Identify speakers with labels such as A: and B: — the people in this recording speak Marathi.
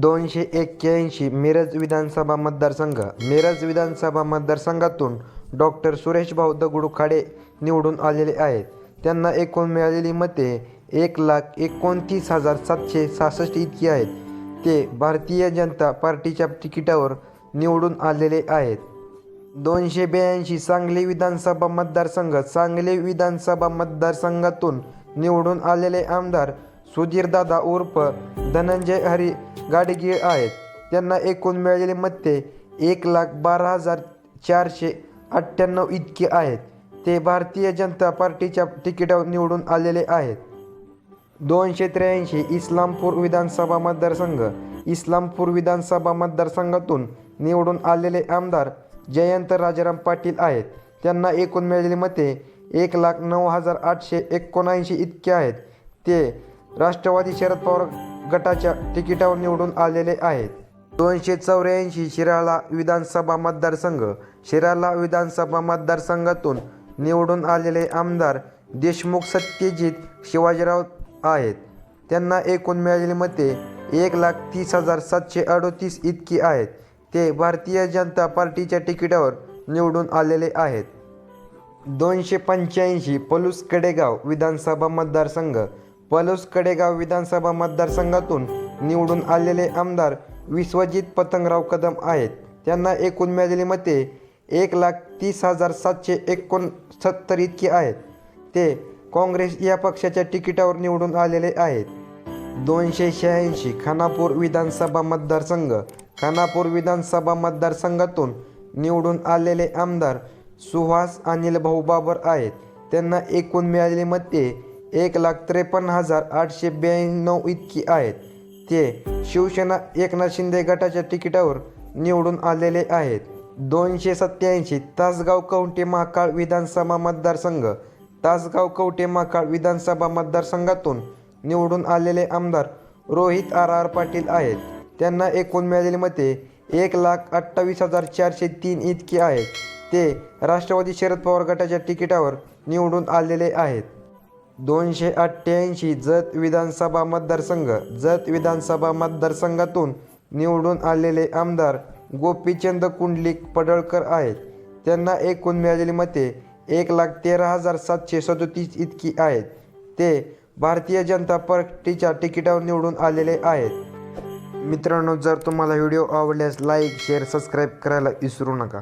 A: दोनशे एक्क्याऐंशी मिरज विधानसभा मतदारसंघ मिरज विधानसभा मतदारसंघातून डॉक्टर सुरेशभाऊ दगडू खाडे निवडून आलेले आहेत. त्यांना एकूण मिळालेली मते एक लाख एकोणतीस हजार सातशे सहासष्ट इतकी आहेत. ते भारतीय जनता पार्टीच्या तिकिटावर निवडून आलेले आहेत. दोनशे ब्याऐंशी सांगली विधानसभा मतदारसंघ सांगली विधानसभा मतदारसंघातून निवडून आलेले आमदार सुधीरदादा उर्फ धनंजय हरी गाडगीळ आहेत. त्यांना एकूण मिळालेले मते एक लाख बारा हजार चारशे अठ्ठ्याण्णव इतके आहेत. ते भारतीय जनता पार्टीच्या तिकिटावर निवडून आलेले आहेत. दोनशे त्र्याऐंशी इस्लामपूर विधानसभा मतदारसंघ इस्लामपूर विधानसभा मतदारसंघातून निवडून आलेले आमदार जयंत राजाराम पाटील आहेत. त्यांना एकूण मिळालेली मते एक लाख नऊ हजार आठशे एकोणऐंशी इतके आहेत. ते राष्ट्रवादी शरद पवार गटाच्या तिकिटावर निवडून आलेले आहेत. दोनशे चौऱ्याऐंशी शिराळा विधानसभा मतदारसंघ शिराळा विधानसभा मतदारसंघातून निवडून आलेले आमदार देशमुख सत्यजित शिवाजीराव आहेत. त्यांना एकूण मिळालेली मते एक लाख तीस हजार सातशे अडोतीस इतकी आहेत. ते भारतीय जनता पार्टीच्या तिकिटावर निवडून आलेले आहेत. दोनशे पंच्याऐंशी पलूस कडेगाव विधानसभा मतदारसंघ पलूस कडेगाव विधानसभा मतदारसंघातून निवडून आलेले आमदार विश्वजित पतंगराव कदम आहेत. त्यांना एकूण मिळालेली मते एक लाख तीस हजार सातशे एकोणसत्तर इतकी आहेत. ते काँग्रेस या पक्षाच्या तिकिटावर निवडून आलेले आहेत. दोनशे शहाऐंशी खानापूर विधानसभा मतदारसंघ खानापूर विधानसभा मतदारसंघातून निवडून आलेले आमदार सुहास अनिल भाऊ बाबर आहेत. त्यांना एकूण मिळालेली मते एक लाख त्रेपन्न हजार आठशे ब्याण्णव इतकी आहेत. ते शिवसेना एकनाथ शिंदे गटाच्या तिकिटावर निवडून आलेले आहेत. दोनशे सत्याऐंशी तासगाव कवठे महाकाळ विधानसभा मतदारसंघ तासगाव कवठे महाकाळ विधानसभा मतदारसंघातून निवडून आलेले आमदार रोहित आर आर पाटील आहेत. त्यांना एकूण मिळालेली मते एक लाख अठ्ठावीस हजार चारशे तीन इतकी आहेत. ते राष्ट्रवादी शरद पवार गटाच्या तिकिटावर निवडून आलेले आहेत. दोनशे अठ्ठ्याऐंशी जत विधानसभा मतदारसंघ जत विधानसभा मतदारसंघातून निवडून आलेले आमदार गोपीचंद कुंडलिक पडळकर आहेत. त्यांना एकूण मिळालेली मते एक लाख तेरा हजार सातशे सदोतीस इतकी आहेत. ते भारतीय जनता पार्टीच्या तिकिटावर निवडून आलेले आहेत. मित्रांनो जर तुम्हाला व्हिडिओ आवडल्यास लाईक शेअर सबस्क्राईब करायला विसरू नका.